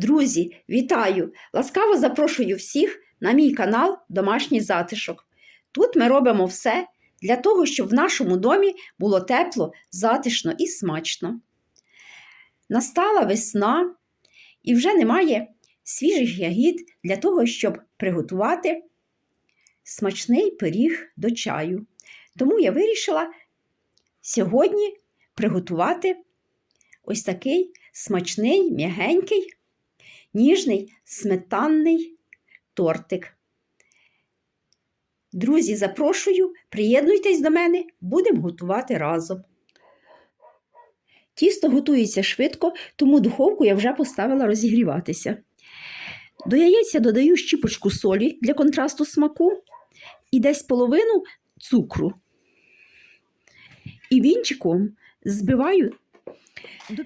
Друзі, вітаю! Ласкаво запрошую всіх на мій канал Домашній затишок. Тут ми робимо все для того, щоб в нашому домі було тепло, затишно і смачно. Настала весна і вже немає свіжих ягід для того, щоб приготувати смачний пиріг до чаю. Тому я вирішила сьогодні приготувати ось такий смачний, м'ягенький, ніжний сметанний тортик. Друзі, запрошую, приєднуйтесь до мене, будемо готувати разом. Тісто готується швидко, тому духовку я вже поставила розігріватися. До яєць я додаю щіпочку солі для контрасту смаку і десь половину цукру. І вінчиком збиваю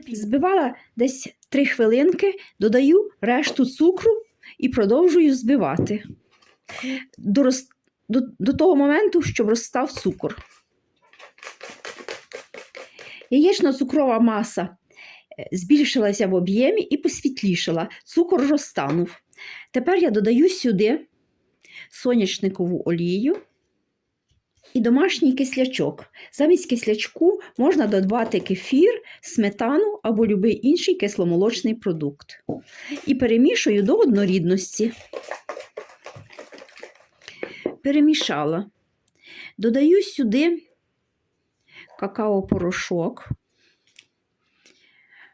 Збивала десь 3 хвилинки, додаю решту цукру і продовжую збивати до, роз... до, до того моменту, щоб розстав цукор. Яєчно-цукрова маса е, збільшилася в об'ємі і посвітлішала. Цукор розтанув. Тепер я додаю сюди сонячникову олію і домашній кислячок. Замість кислячку можна додати кефір, сметану або будь-який інший кисломолочний продукт. І перемішую до однорідності. Перемішала. Додаю сюди какао-порошок,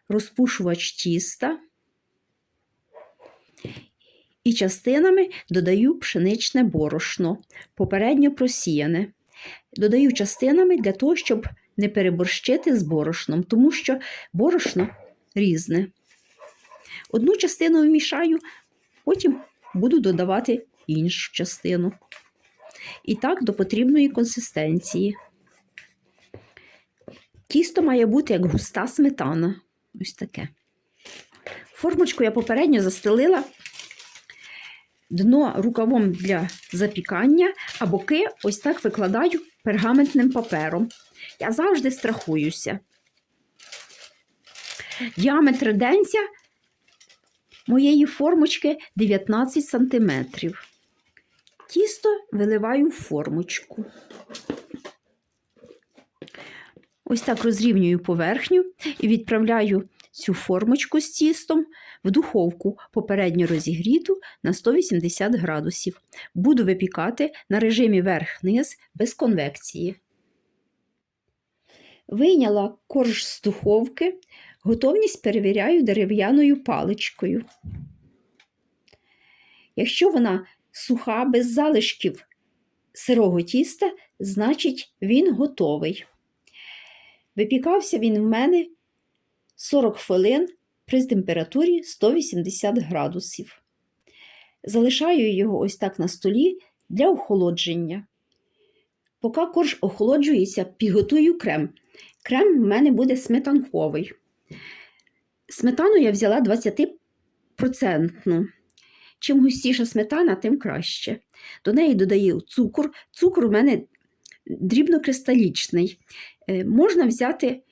розпушувач тіста. І частинами додаю пшеничне борошно, попередньо просіяне додаю частинами для того, щоб не переборщити з борошном, тому що борошно різне. Одну частину вмішаю, потім буду додавати іншу частину. І так до потрібної консистенції. Тісто має бути як густа сметана. Ось таке. Формочку я попередньо застелила дно рукавом для запікання, а боки ось так викладаю пергаментним папером. Я завжди страхуюся. Діаметр денця моєї формочки 19 см. Тісто виливаю в формочку. Ось так розрівнюю поверхню і відправляю цю формочку з тістом в духовку попередньо розігріту на 180 градусів. Буду випікати на режимі верх-низ без конвекції. Вийняла корж з духовки, готовність перевіряю дерев'яною паличкою. Якщо вона суха, без залишків сирого тіста, значить він готовий. Випікався він в мене 40 хвилин при температурі 180 градусів. Залишаю його ось так на столі для охолодження. Поки корж охолоджується, підготую крем. Крем в мене буде сметанковий. Сметану я взяла 20%. Чим густіша сметана, тим краще. До неї додаю цукор. Цукор у мене дрібнокристалічний. Е, можна взяти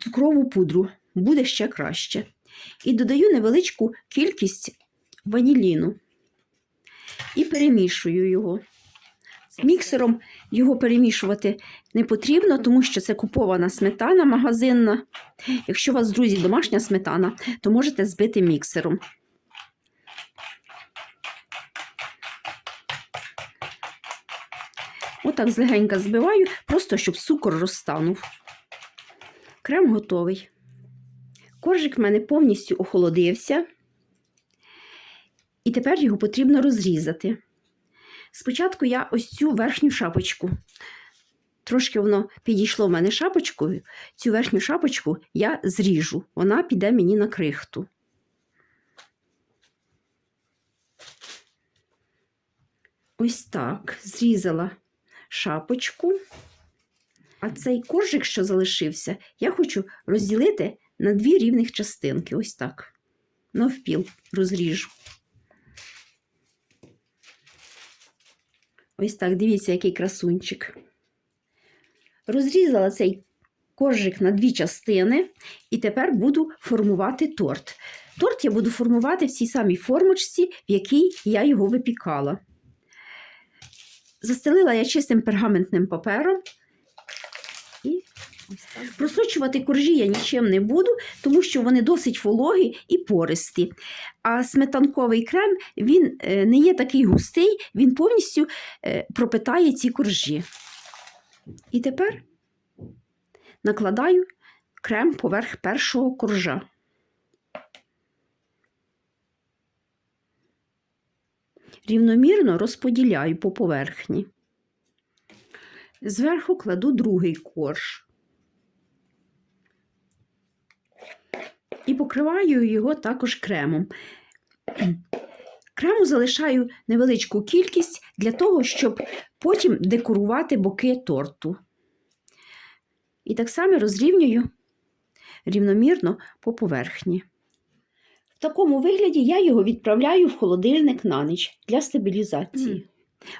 цукрову пудру, буде ще краще. І додаю невеличку кількість ваніліну і перемішую його. З Міксером його перемішувати не потрібно, тому що це купована сметана магазинна. Якщо у вас, друзі, домашня сметана, то можете збити міксером. Отак злегенька збиваю, просто щоб цукор розтанув. Крем готовий. Коржик в мене повністю охолодився, і тепер його потрібно розрізати. Спочатку я ось цю верхню шапочку, трошки воно підійшло в мене шапочкою, цю верхню шапочку я зріжу, вона піде мені на крихту. Ось так зрізала шапочку. А цей коржик, що залишився, я хочу розділити на дві рівних частинки. Ось так. Навпіл розріжу. Ось так, дивіться, який красунчик. Розрізала цей коржик на дві частини, і тепер буду формувати торт. Торт я буду формувати в цій самій формочці, в якій я його випікала. Застелила я чистим пергаментним папером. Просочувати коржі я нічим не буду, тому що вони досить вологі і пористі. А сметанковий крем він е, не є такий густий, він повністю е, пропитає ці коржі. І тепер накладаю крем поверх першого коржа. Рівномірно розподіляю по поверхні. Зверху кладу другий корж. І покриваю його також кремом. Крему залишаю невеличку кількість для того, щоб потім декорувати боки торту. І так само розрівнюю рівномірно по поверхні. В такому вигляді я його відправляю в холодильник на ніч для стабілізації. Мгм.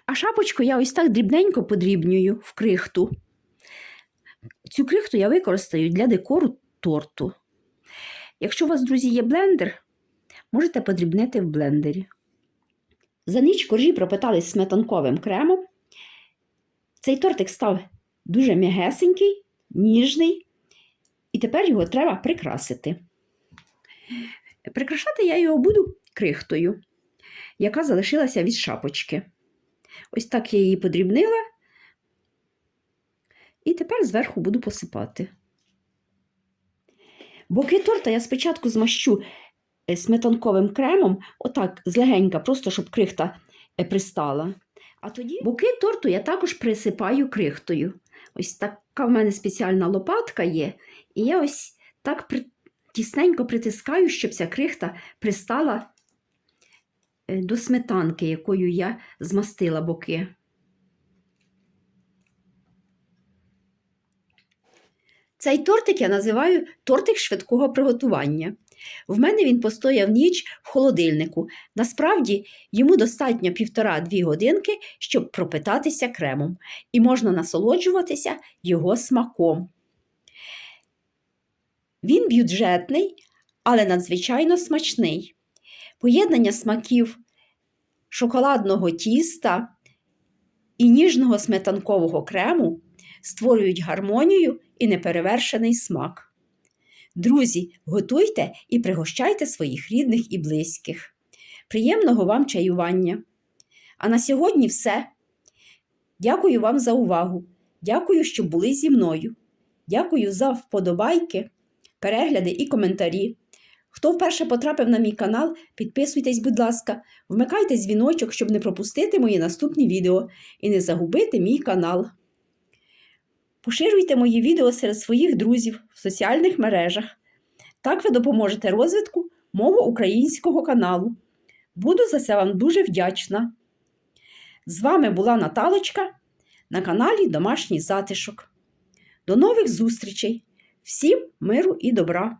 А шапочку я ось так дрібненько подрібнюю в крихту. Цю крихту я використаю для декору торту. Якщо у вас, друзі, є блендер, можете подрібнити в блендері. За ніч коржі пропитались сметанковим кремом. Цей тортик став дуже м'ягесенький, ніжний, і тепер його треба прикрасити. Прикрашати я його буду крихтою, яка залишилася від шапочки. Ось так я її подрібнила. І тепер зверху буду посипати. Боки торта я спочатку змащу е, сметанковим кремом, отак злегенька, просто щоб крихта е, пристала. А тоді боки торту я також присипаю крихтою. Ось така в мене спеціальна лопатка є, і я ось так при... тісненько притискаю, щоб ця крихта пристала е, до сметанки, якою я змастила боки. Цей тортик я називаю тортик швидкого приготування. В мене він постояв ніч в холодильнику. Насправді йому достатньо півтора-дві годинки, щоб пропитатися кремом, і можна насолоджуватися його смаком. Він бюджетний, але надзвичайно смачний. Поєднання смаків шоколадного тіста і ніжного сметанкового крему створюють гармонію і неперевершений смак. Друзі, готуйте і пригощайте своїх рідних і близьких. Приємного вам чаювання! А на сьогодні все. Дякую вам за увагу. Дякую, що були зі мною. Дякую за вподобайки, перегляди і коментарі. Хто вперше потрапив на мій канал, підписуйтесь, будь ласка, вмикайте дзвіночок, щоб не пропустити мої наступні відео і не загубити мій канал. Поширюйте мої відео серед своїх друзів в соціальних мережах. Так ви допоможете розвитку мого українського каналу. Буду за це вам дуже вдячна. З вами була Наталочка на каналі Домашній затишок. До нових зустрічей! Всім миру і добра!